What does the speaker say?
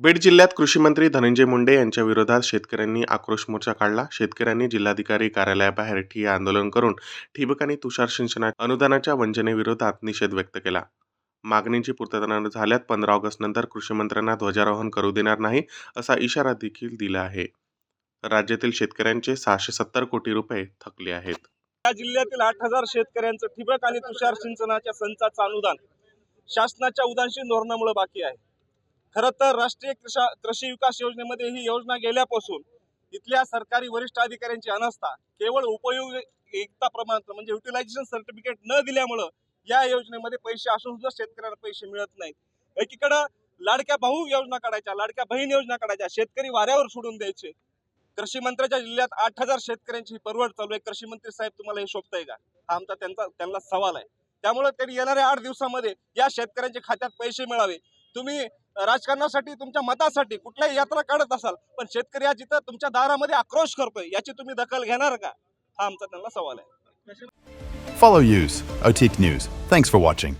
बीड जिल्ह्यात कृषी मंत्री धनंजय मुंडे यांच्या विरोधात शेतकऱ्यांनी आक्रोश मोर्चा काढला. शेतकऱ्यांनी जिल्हाधिकारी कार्यालयाबाहेर ठिय्या आंदोलन करून ठिबक आणि तुषार सिंचना अनुदानाच्या वंचनेविरोधात निषेध व्यक्त केला. मागणींची पूर्तता न झाल्यात पंधरा ऑगस्ट नंतर कृषीमंत्र्यांना ध्वजारोहण करू देणार नाही असा इशारा देखील दिला आहे. राज्यातील शेतकऱ्यांचे सहाशे सत्तर कोटी रुपये थकले आहेत. या जिल्ह्यातील आठ हजार शेतकऱ्यांचं ठिबक आणि तुषार सिंचनाच्या संचाचं अनुदान शासनाच्या उदासीन धोरणामुळे बाकी आहे. खरं तर राष्ट्रीय कृषा कृषी विकास योजनेमध्ये ही योजना गेल्यापासून इथल्या सरकारी वरिष्ठ अधिकाऱ्यांची अनास्था केवळ उपयोग एकता प्रमाणपत्र म्हणजे युटिलायझेशन सर्टिफिकेट न दिल्यामुळं या योजनेमध्ये पैसे असून सुद्धा शेतकऱ्यांना पैसे मिळत नाहीत. एकीकडं लाडक्या भाऊ योजना काढायच्या लाडक्या बहीण योजना काढायच्या शेतकरी वाऱ्यावर सोडून द्यायचे. कृषी मंत्र्याच्या जिल्ह्यात आठ हजार शेतकऱ्यांची परवड चालू आहे. कृषी मंत्री साहेब तुम्हाला हे शोभताय का? हा आमचा त्यांचा त्यांना सवाल आहे. त्यामुळे त्यांनी येणाऱ्या आठ दिवसामध्ये या शेतकऱ्यांच्या खात्यात पैसे मिळावे. तुम्ही राजकारणासाठी तुमच्या मतासाठी कुठल्याही यात्रा काढत असाल पण शेतकरी आज जिथं तुमच्या दारामध्ये आक्रोश करतोय याची तुम्ही दखल घेणार का हा आमचा त्यांना सवाल आहे Follow Use, OTIC News. Thanks for watching.